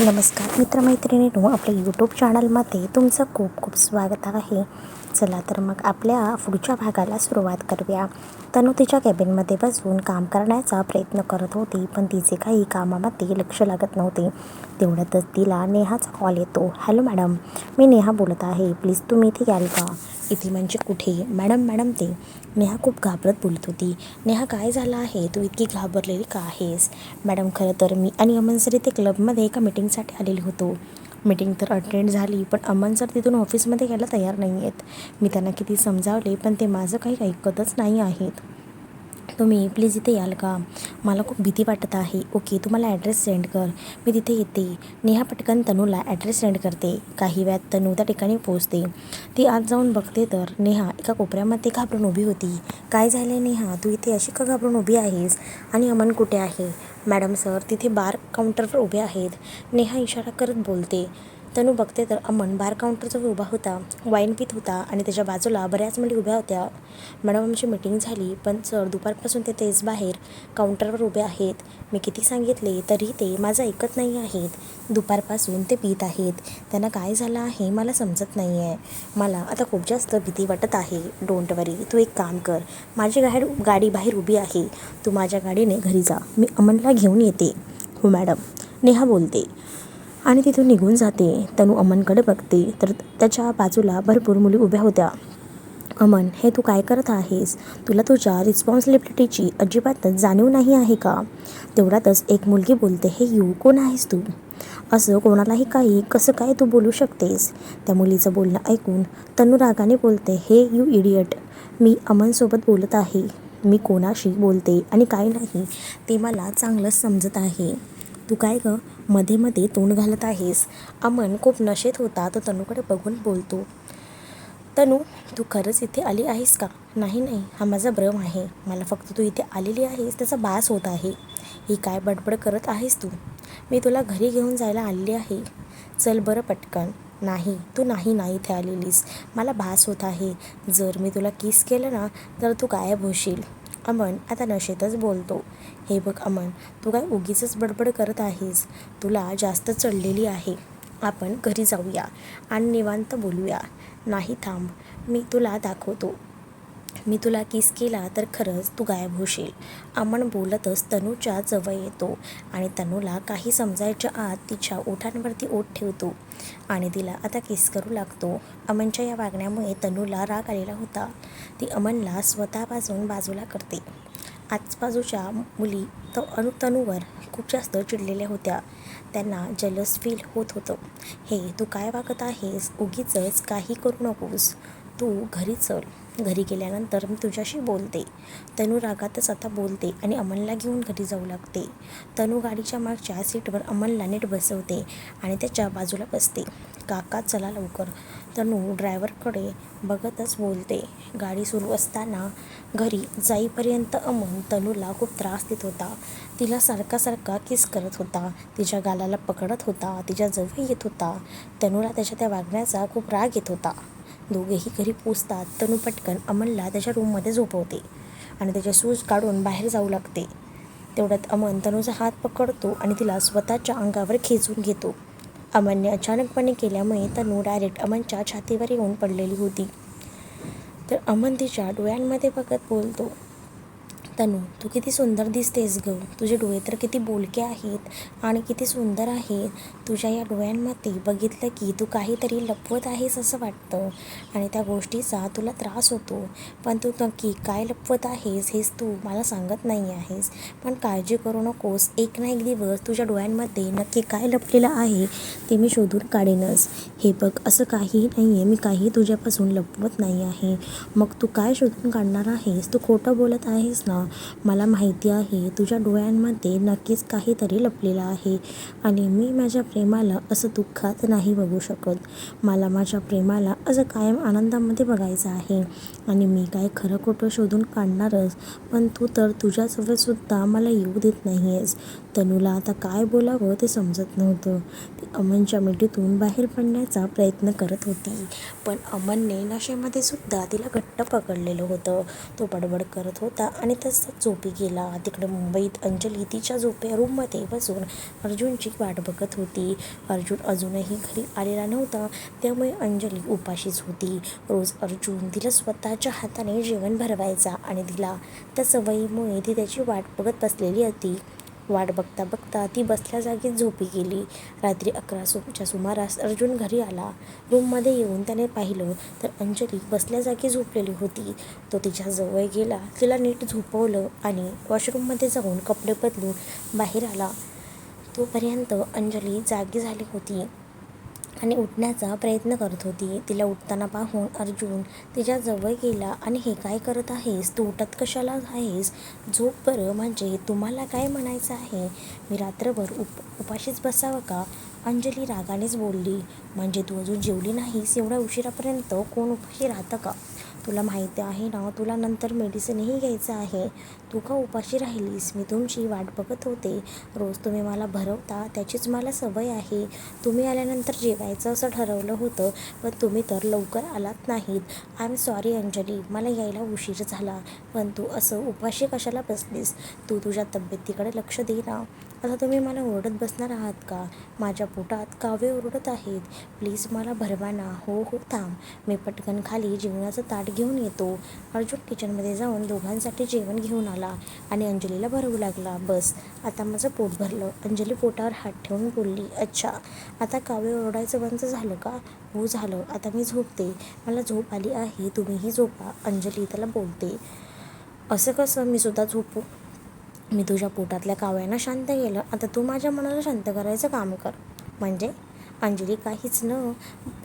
नमस्कार मित्रमैत्रिणींनो आपल्या यूट्यूब चॅनलमध्ये तुमचं खूप खूप स्वागत आहे. चला तर मग आपल्या पुढच्या भागाला सुरुवात करूया. तनु तिच्या कॅबिनमध्ये बसून काम करण्याचा प्रयत्न करत होती पण तिचे काही कामामध्ये लक्ष लागत नव्हते. तेवढ्यातच तिला नेहाचा कॉल येतो. Hello madam. मी नेहा बोलत आहे. प्लीज तुम्ही इथे याल का? इथे म्हणजे कुठे? मॅडम मॅडम ते नेहा खूप घाबरत बोलत होती. नेहा काय झालं आहे? तू इतकी घाबरलेली का आहेस? मॅडम खरं तर मी आणि अमन सर इथे क्लबमध्ये एका मीटिंगसाठी आलेलो होतो. मीटिंग तर अटेंड झाली पण अमन सर तिथून ऑफिसमध्ये यायला तयार नाही आहेत मी त्यांना किती समजावले पण ते माझं काही ऐकतच नाही आहेत. तुम्ही प्लीज इथे याल का? मला खूप भीती वाटत आहे. ओके तुम्हाला ॲड्रेस सेंड कर. मी तिथे येते. नेहा पटकन तनूला ॲड्रेस सेंड करते. काही वेळात तनू त्या ठिकाणी पोहोचते. ती आत जाऊन बघते तर नेहा एका कोपऱ्यामध्ये घाबरून उभी होती. काय झालं आहे नेहा? तू इथे अशी का घाबरून उभी आहेस? आणि अमन कुठे आहे? मॅडम सर तिथे बार काउंटरवर उभे आहेत. नेहा इशारा करत बोलते. तनू बघते तर अमन बार काउंटरजवळ उभा होता वाईन पित होता आणि त्याच्या बाजूला बऱ्याच मुली उभ्या होत्या. मॅडम आमची मीटिंग झाली पण सर दुपारपासून ते तेच बाहेर काउंटरवर उभे आहेत. मी किती सांगितले तरी ते माझं ऐकत नाही आहेत. दुपारपासून ते पित आहेत. त्यांना काय झालं आहे मला समजत नाही आहे मला आता खूप जास्त भीती वाटत आहे. डोंट वरी तू एक काम कर. माझी गाडी गाडी बाहेर उभी आहे. तू माझ्या गाडीने घरी जा. मी अमनला घेऊन येते. हो मॅडम नेहा बोलते. आणि तिथून निघून जाते. तनू अमनकडे बघते. तर त्याच्या बाजूला भरपूर मुली उभ्या होत्या. अमन हे तू काय करत आहेस? तुला तुझ्या रिस्पॉन्सिबिलिटीची अजिबातच जाणीव नाही आहे का? तेवढ्यातच एक मुलगी बोलते हे यू कोण आहेस तू? असं कोणालाही काही कसं काय तू बोलू शकतेस? त्या मुलीचं बोलणं ऐकून तनू रागाने बोलते हे यू इडियट मी अमनसोबत बोलत आहे. मी कोणाशी बोलते आणि काय नाही ते मला चांगलंच समजत आहे. तू काय गं? मध्ये मध्ये तोंड घालत आहेस. अमन खूप नशेत होता तो तनूकडे बघून बोलतो तनू तू खरंच इथे आली आहेस का? नाही नाही. हा माझा भ्रम आहे. मला फक्त तू इथे आलेली आहेस. त्याचा बास होत आहे. ही काय बडबड करत आहेस तू? मी तुला घरी घेऊन जायला आलेली आहे. चल बरं पटकन. नाही. तू नाही नाही इथे आलेलीस. मला भास होत आहे. जर मी तुला किस केलं ना तर तू गायब होशील. अमन आता नशेतच बोलतो. हे बघ अमन तू काय उगीच बडबड करत आहेस? तुला जास्त चढलेली आहे. आपण घरी जाऊया आणि निवांत बोलूया. नाही थांब मी तुला दाखवतो. मी तुला किस केला तर खरंच तू गायब होशील. अमन बोलतच तनूच्या जवळ येतो आणि तनूला काही समजायच्या आत तिच्या ओठांवरती ओठ ठेवतो आणि तिला आता किस करू लागतो. अमनच्या या वागण्यामुळे तनूला राग आलेला होता. ती अमनला स्वतःपासून बाजूला करते. आजबाजूच्या मुली तर अनु तनूवर खूप जास्त चिडलेल्या होत्या. त्यांना जलस फील होत होतं. हे तू काय वागत आहेस? उगीच काही करू नकोस. तू घरी चल. घरी गेल्यानंतर मी तुझ्याशी बोलते. तनू रागातच आता बोलते आणि अमनला घेऊन घरी जाऊ लागते. तनू गाडीच्या मागच्या सीटवर अमनला नीट बसवते आणि त्याच्या बाजूला बसते. काका चला लवकर. तनू ड्रायव्हरकडे बघतच बोलते. गाडी सुरू असताना घरी जाईपर्यंत अमन तनूला खूप त्रास देत होता. तिला सारखा सारखा किस करत होता. तिच्या गालाला पकडत होता. तिच्या जवळ येत होता. तनूला त्याच्या त्या वागण्याचा खूप राग येत होता. दोघेही घरी पोचतात. तनू पटकन अमनला त्याच्या रूममध्ये झोपवते आणि त्याचे सूज काढून बाहेर जाऊ लागते. तेवढ्यात अमन तनूचा हात पकडतो आणि तिला स्वतःच्या अंगावर खेचून घेतो. अमनने अचानकपणे केल्यामुळे तनू डायरेक्ट अमनच्या छातीवर येऊन पडलेली होती. तर अमन तिच्या डोळ्यांमध्ये बघत बोलतो तनू तू किती सुंदर दिसतेस ग. तुझे डोळे तर किती बोलके आहेत आणि किती सुंदर आहेत. तुझ्या या डोळ्यांमध्ये बघितलं की तू काहीतरी लपवत आहेस असं वाटतं. आणि त्या गोष्टीचा तुला त्रास होतो. पण तू नक्की काय लपवत आहेस हेच तू मला सांगत नाही आहेस. पण काळजी करू नकोस. एक ना एक दिवस तुझ्या डोळ्यांमध्ये नक्की काय लपलेलं आहे ते मी शोधून काढेनच. हे बघ असं काही नाही आहे मी काही तुझ्यापासून लपवत नाही आहे. मग तू काय शोधून काढणार आहेस? तू खोटं बोलत आहेस ना? मला माहिती आहे तुझ्या डोळ्यांमध्ये नक्कीच काहीतरी लपलेलं आहे आणि मी माझ्या प्रेमाला असं दुःखात नाही बघू शकत. मला माझ्या प्रेमाला असं कायम आनंदामध्ये बघायचं आहे आणि मी काय खरं खोटं शोधून काढणारच पण तू तर तुझ्याजवळसुद्धा मला येऊ देत नाही आहेस तनूला आता काय बोलावं ते समजत नव्हतं. ती अमनच्या मिठीतून बाहेर पडण्याचा प्रयत्न करत होती. पण अमनने नशेमध्ये सुद्धा तिला घट्ट पकडलेलं होतं. तो बडबड करत होता आणि तसं झोपी गेला. तिकडे मुंबईत अंजली तिच्या झोपे रूममध्ये बसून अर्जुनची वाट बघत होती. अर्जुन अजूनही घरी आलेला नव्हता. त्यामुळे अंजली उपाशीच होती. रोज अर्जुन तिला स्वतःच्या हाताने जेवण भरवायचा आणि तिला त्या सवयीमुळे ती त्याची वाट बघत बसलेली होती. वाट बघता बघता ती बसल्या जागीच झोपी गेली. रात्री अकरा सुच्या सुमारास अर्जुन घरी आला. रूममध्ये येऊन त्याने पाहिलं तर अंजली बसल्या जागी झोपलेली होती. तो तिच्या जवळ गेला. तिला नीट झोपवलं आणि वॉशरूममध्ये जाऊन कपडे बदलून बाहेर आला. तोपर्यंत अंजली जागी झाली होती. आणि उठण्याचा प्रयत्न करत होती. तिला उठताना पाहून अर्जुन तिच्या जवळ गेला आणि हे काय करत आहेस? तू उठत कशाला आहेस? झोप बरं म्हणजे तुम्हाला काय म्हणायचं आहे? मी रात्रभर उप उपाशीच बसावं का? अंजली रागानेच बोलली. म्हणजे तू अजून जेवली नाहीस? एवढ्या उशिरापर्यंत कोण उपाशी राहतं का? तुला माहिती आहे ना तुला नंतर मेडिसिनही घ्यायचं आहे. तू का उपाशी राहिलीस? मी तुमची वाट बघत होते. रोज तुम्ही मला भरवता त्याचीच मला सवय आहे. तुम्ही आल्यानंतर जेवायचं असं ठरवलं होतं पण तुम्ही तर लवकर आलात नाहीत. I am sorry Anjali. मला यायला उशीर झाला. पण तू असं उपाशी कशाला बसलीस? तू तुझ्या तब्येतीकडे लक्ष दे ना. आता तुम्ही मला ओरडत बसणार आहात का? माझ्या पोटात कावे ओरडत आहेत. प्लीज मला भरवा ना. हो हो थांब. मी पटकन खाली जेवणाचं ताट घेऊन येतो. अर्जुन किचनमध्ये जाऊन दोघांसाठी जेवण घेऊन आला आणि अंजलीला भरवू लागला. बस आता माझं पोट भरलं. अंजली पोटावर हात ठेवून बोलली अच्छा आता कावे ओरडायचं बंद झालं का? हो झालं. आता मी झोपते. मला झोप आली आहे. तुम्हीही झोपा अंजली त्याला बोलते. असं कसं? मी सुद्धा झोपू. मी तुझ्या पोटातल्या काव्यांना शांत केलं. आता तू माझ्या मनाला शांत करायचं काम कर. म्हणजे? अंजली काहीच न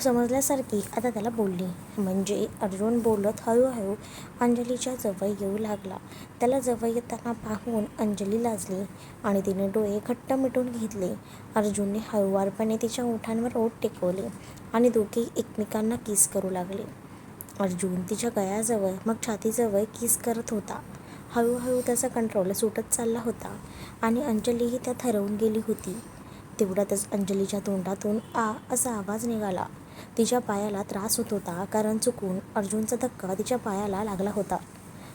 समजल्यासारखी आता त्याला बोलली. म्हणजे अर्जुन बोलत हळूहळू अंजलीच्या जवळ येऊ लागला. त्याला जवळ येताना पाहून अंजली लाजली आणि तिने डोळे घट्ट मिटून घेतले. अर्जुनने हळुवारपणे तिच्या ओठांवर ओठ टेकवले आणि दोघे एकमेकांना किस करू लागले. अर्जुन तिच्या गळ्याजवळ मग छातीजवळ किस करत होता. हळूहळू त्याचा कंट्रोल सुटत चालला होता आणि अंजलीही त्यात हरवून गेली होती. तेवढ्यातच अंजलीच्या तोंडातून आ असा आवाज निघाला. तिच्या पायाला त्रास होत होता कारण चुकून अर्जुनचा धक्का तिच्या पायाला लागला होता.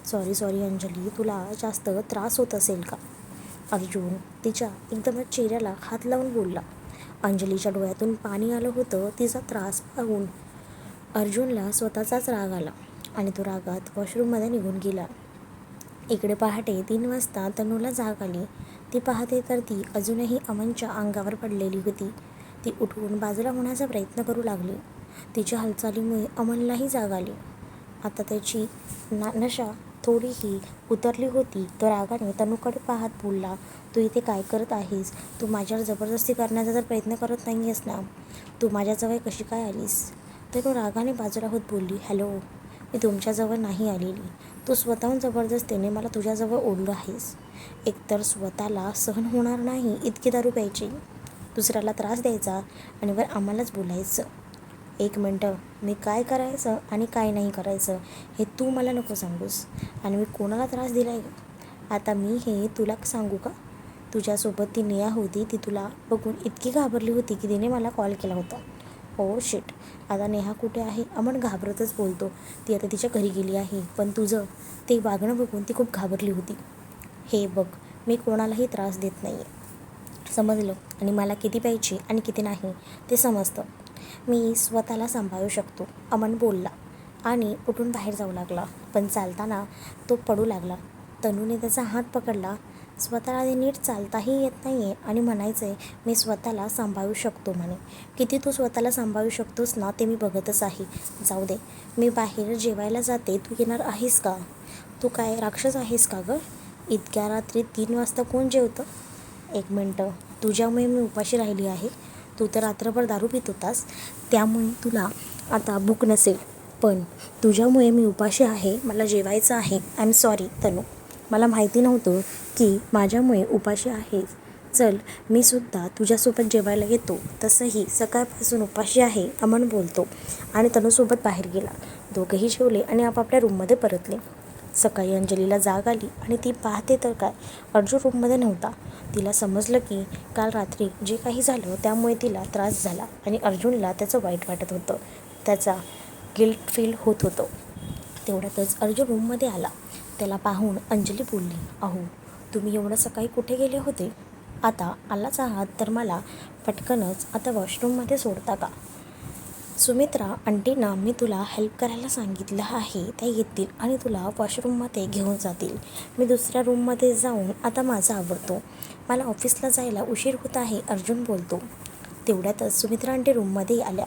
सॉरी सॉरी अंजली तुला जास्त त्रास होत असेल का? अर्जुन तिच्या एकदमच चेहऱ्याला हात लावून बोलला. अंजलीच्या डोळ्यातून पाणी आलं होतं तिचा त्रास पाहून. अर्जुनला स्वतःचाच राग आला आणि तो रागात वॉशरूममध्ये निघून गेला. इकडे पहाटे तीन वाजता तनूला जाग आली. ती पाहते तर ती अजूनही अमनच्या अंगावर पडलेली होती. ती उठवून बाजूला होण्याचा प्रयत्न करू लागली. तिच्या हालचालीमुळे अमनलाही जाग आली. आता त्याची ना नशा थोडीही उतरली होती तो रागाने तनूकडे पाहत बोलला तू इथे काय करत आहेस? तू माझ्यावर जबरदस्ती करण्याचा जर प्रयत्न करत नाही आहेस ना? तू माझ्याजवळ कशी काय आलीस? तनू रागाने बाजूला होत बोलली हॅलो मी तुमच्याजवळ नाही आलेली. तू स्वतःहून जबरदस्तीने मला तुझ्याजवळ ओढलं आहेस. एकतर स्वतःला सहन होणार नाही इतकी दारू प्यायची. दुसऱ्याला त्रास द्यायचा आणि वर आम्हालाच बोलायचं. एक मिनटं मी काय करायचं आणि काय नाही करायचं हे तू मला नको सांगूस आणि मी कोणाला त्रास दिला आहे आता मी हे तुला सांगू का? तुझ्यासोबत ती नेहा होती ती तुला बघून इतकी घाबरली होती की तिने मला कॉल केला होता. Oh, ओ शिट आता नेहा कुठे आहे? अमन घाबरतच बोलतो. ती आता तिच्या घरी गेली आहे. पण तुझं ते वागणं बघून ती खूप घाबरली होती. हे बघ मी कोणालाही त्रास देत नाही आहे समजलं? आणि मला किती प्यायची आणि किती नाही ते समजतं. मी स्वतःला सांभाळू शकतो. अमन बोलला. आणि उठून बाहेर जाऊ लागला. पण चालताना तो पडू लागला. तनूने त्याचा हात पकडला. स्वतःला आधी नीट चालताही येत नाही आहे आणि म्हणायचं आहे मी स्वतःला सांभाळू शकतो म्हणे. किती तू स्वतःला सांभाळू शकतोस ना ते मी बघतच आहे. जाऊ दे. मी बाहेर जेवायला जाते. तू येणार आहेस का? तू काय राक्षस आहेस का गं? इतक्या रात्री तीन वाजता कोण जेवतं? एक मिनटं. तुझ्यामुळे मी उपाशी राहिली आहे. तू तर रात्रभर दारू पित होतास. त्यामुळे तुला आता भूक नसेल. पण तुझ्यामुळे मी उपाशी आहे. मला जेवायचं आहे. I am sorry Tanu. मला माहिती नव्हतं की माझ्यामुळे उपाशी आहेच चल मी सुद्धा तुझ्यासोबत जेवायला येतो. तसंही सकाळपासून उपाशी आहे अमन बोलतो. आणि तनूसोबत बाहेर गेला. दोघंही जेवले आणि आपापल्या रूममध्ये परतले. सकाळी अंजलीला जाग आली आणि ती पाहते तर काय? अर्जुन रूममध्ये नव्हता. तिला समजलं की काल रात्री जे काही झालं त्यामुळे तिला त्रास झाला आणि अर्जुनला त्याचं वाईट वाटत होतं. त्याचा गिल्ट फील होत होतं. तेवढ्यातच अर्जुन रूममध्ये आला. त्याला पाहून अंजली बोलली अहो तुम्ही एवढं सकाळी कुठे गेले होते? आता आलाच आहात तर मला पटकनच आता वॉशरूममध्ये सोडता का? सुमित्रा आंटीना मी तुला हेल्प करायला सांगितलं आहे त्या येतील आणि तुला वॉशरूममध्ये घेऊन जातील. मी दुसऱ्या रूममध्ये जाऊन आता माझं आवडतो मला ऑफिसला जायला उशीर होत आहे अर्जुन बोलतो. तेवढ्यातच सुमित्रा आंटी रूममध्ये आल्या.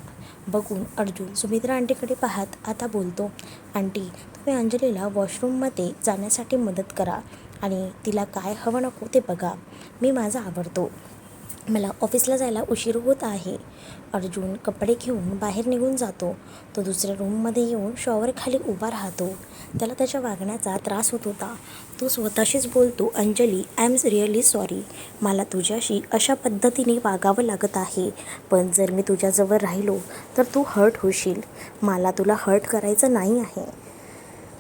बघून अर्जुन सुमित्रा आंटीकडे पाहत आता बोलतो आंटी तुम्ही अंजलीला वॉशरूममध्ये जाण्यासाठी मदत करा आणि तिला काय हवं नको ते बघा. मी माझा आवडतो मला ऑफिसला जायला उशीर होत आहे. अर्जुन कपडे घेऊन बाहेर निघून जातो. तो दुसऱ्या रूममध्ये येऊन शॉवरखाली उभा राहतो. त्याला त्याच्या वागण्याचा त्रास होत होता. तो स्वतःशीच बोलतो Anjali I am really sorry मला तुझ्याशी अशा पद्धतीने वागावं लागत आहे. पण जर मी तुझ्याजवळ राहिलो तर तू हर्ट होशील. मला तुला हर्ट करायचं नाही आहे.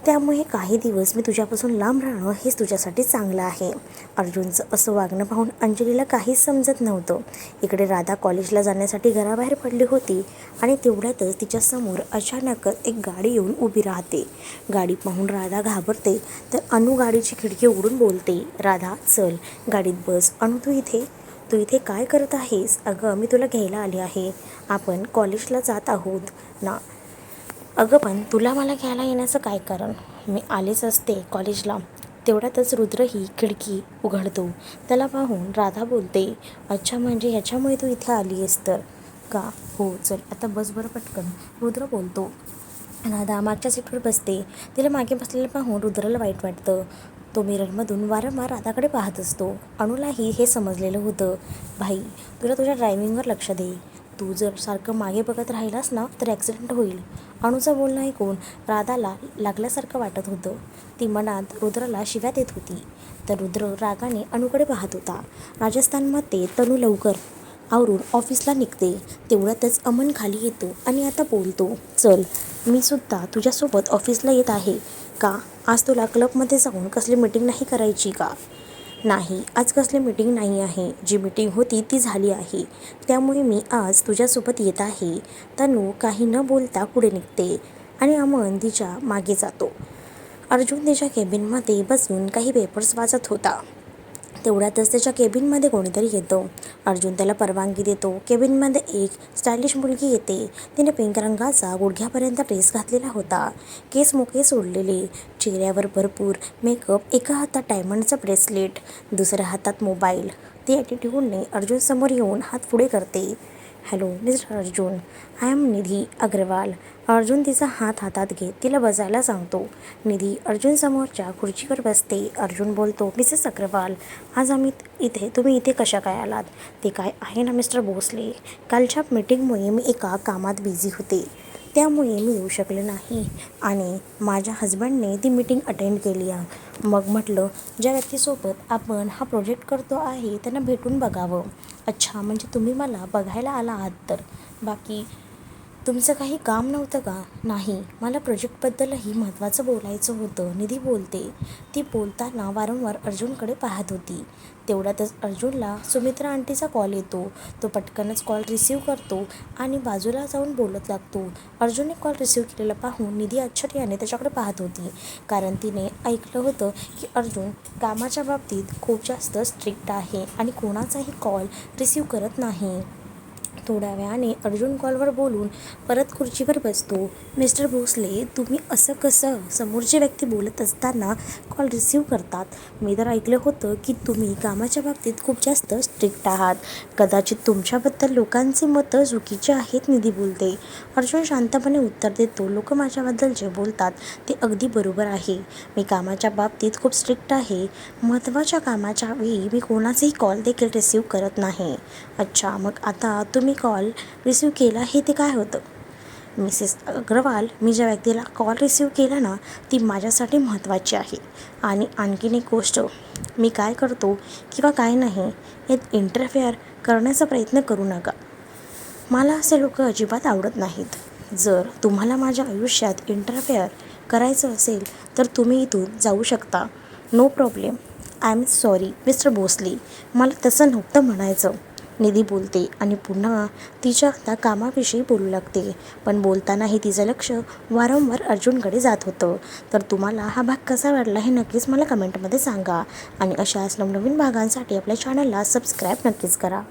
त्यामुळे काही दिवस मी तुझ्यापासून लांब राहणं हेच तुझ्यासाठी चांगलं आहे. अर्जुनचं असं वागणं पाहून अंजलीला काहीच समजत नव्हतं. इकडे राधा कॉलेजला जाण्यासाठी घराबाहेर पडली होती आणि तेवढ्यातच तिच्यासमोर अचानकच एक गाडी येऊन उभी राहते. गाडी पाहून राधा घाबरते तर अनु गाडीची खिडकी उघडून बोलते राधा चल गाडीत बस. अनु तू इथे? तू इथे काय करत आहेस? अगं मी तुला घ्यायला आली आहे. आपण कॉलेजला जात आहोत. ना अगं पण तुला मला घ्यायला येण्याचं काय कारण? मी आलेच असते कॉलेजला. तेवढ्यातच रुद्र ही खिडकी उघडतो. त्याला पाहून राधा बोलते अच्छा म्हणजे ह्याच्यामुळे तू इथे आली आहेस तर? का? हो चल आता बस बरं पटकन. रुद्र बोलतो. राधा मागच्या सीटवर बसते. तिला मागे बसलेलं पाहून रुद्राला वाईट वाटतं. तो मिररमधून वारंवार राधाकडे पाहत असतो. अणूलाही हे समजलेलं होतं. भाई तुला तुझ्या ड्रायव्हिंगवर लक्ष दे. तू जर सारखं मागे बघत राहिलास ना तर ॲक्सिडेंट होईल. अणूचं बोलणं ऐकून राधाला लागल्यासारखं वाटत होतं. ती मनात रुद्राला शिव्या देत होती. तर रुद्र रागाने अणूकडे पाहत होता. राजस्थानमध्ये तनू लवकर आवरून ऑफिसला निघते. तेवढ्यातच अमन खाली येतो आणि आता बोलतो चल मी सुद्धा तुझ्यासोबत ऑफिसला येत आहे. का? आज तुला क्लबमध्ये जाऊन कसली मीटिंग नाही करायची का? नाही आज कसली मीटिंग नाही आहे. जी मीटिंग होती ती झाली आहे. त्यामुळे मी आज तुझ्यासोबत येत आहे. तनू काही न बोलता पुढे निघते आणि अमन तिच्यामागे जातो. अर्जुन तिच्या केबिनमध्ये बसून काही पेपर्स वाचत होता. तेवढ्यातच त्याच्या केबिनमध्ये कोणीतरी येतं. अर्जुन त्याला परवानगी देतो. केबिनमध्ये एक स्टायलिश मुलगी येते. तिने पिंक रंगाचा गुडघ्यापर्यंत ड्रेस घातलेला होता. केस मोके सोडलेले. चेहऱ्यावर भरपूर मेकअप एका हातात डायमंडचं ब्रेसलेट दुसऱ्या हातात मोबाईल. ती ॲटिट्यूडने अर्जुनसमोर येऊन हात पुढे करते. Hello mister Arjun I am Nidhi Agarwal. Arjun तिचा हात हातात घेत तिला बसायला सांगतो. निधी अर्जुन समोरच्या खुर्चीवर बसते. अर्जुन बोलतो मिसेस अग्रवाल आज आम्ही इथे तुम्ही इथे कशा काय आलात? ते काय आहे ना मिस्टर भोसले? कालच्या मीटिंगमुळे मी एका कामात बिझी होते. त्यामुळे मी येऊ शकले नाही. आणि माझ्या हजबंडने ती मीटिंग अटेंड केली आहे. मग म्हटलं ज्या व्यक्तीसोबत आपण हा प्रोजेक्ट करतो आहे त्यांना भेटून बघावं. अच्छा म्हणजे तुम्ही मला बघायला आला आहात तर. बाकी तुमचं काही काम नव्हतं का? नाही. मला प्रोजेक्टबद्दलही महत्त्वाचं बोलायचं होतं. निधी बोलते. ती बोलताना वारंवार अर्जुनकडे पाहत होती. तेवढ्यातच अर्जुनला सुमित्रा आंटीचा कॉल येतो. तो पटकनच कॉल रिसीव करतो आणि बाजूला जाऊन बोलत लागतो. अर्जुनने कॉल रिसीव्ह केलेला पाहून निधी आश्चर्याने त्याच्याकडे पाहत होती. कारण तिने ऐकलं होतं की अर्जुन कामाच्या बाबतीत खूप जास्त स्ट्रिक्ट आहे आणि कोणाचाही कॉल रिसीव्ह करत नाही. थोड्या वेळाने अर्जुन कॉलवर बोलून परत खुर्चीवर बसतो. मिस्टर भोसले तुम्ही असं कसं समोरची व्यक्ती बोलत असताना कॉल रिसीव करतात? मी तर ऐकलं होतं की तुम्ही कामाच्या बाबतीत खूप जास्त स्ट्रिक्ट आहात. कदाचित तुमच्याबद्दल लोकांचे मतं चुकीचे आहेत निधी बोलते. अर्जुन शांतपणे उत्तर देतो लोक माझ्याबद्दल जे बोलतात ते अगदी बरोबर आहे. मी कामाच्या बाबतीत खूप स्ट्रिक्ट आहे. महत्त्वाच्या कामाच्या वेळी मी कोणाचेही कॉल देखील रिसीव करत नाही. अच्छा मग आता तुम्ही तुम्ही कॉल रिसीव केला हे ते काय होतं? मिसेस अग्रवाल मी ज्या व्यक्तीला कॉल रिसीव केला ना ती माझ्यासाठी महत्त्वाची आहे. आणि आणखीन एक गोष्ट मी काय करतो किंवा काय नाही यात इंटरफेअर करण्याचा प्रयत्न करू नका. मला असे लोक अजिबात आवडत नाहीत. जर तुम्हाला माझ्या आयुष्यात इंटरफेअर करायचं असेल तर तुम्ही इथून जाऊ शकता. No problem I am sorry mister Bhosale मला तसं नव्हतं म्हणायचं. निधी बोलते आणि पुन्हा तिच्या त्या कामाविषयी बोलू लागते. पण बोलतानाही तिचं लक्ष वारंवार अर्जुनकडे जात होतं. तर तुम्हाला हा भाग कसा वाटला हे नक्कीच मला कमेंटमध्ये सांगा. आणि अशाच नवनवीन भागांसाठी आपल्या चॅनलला सबस्क्राईब नक्कीच करा.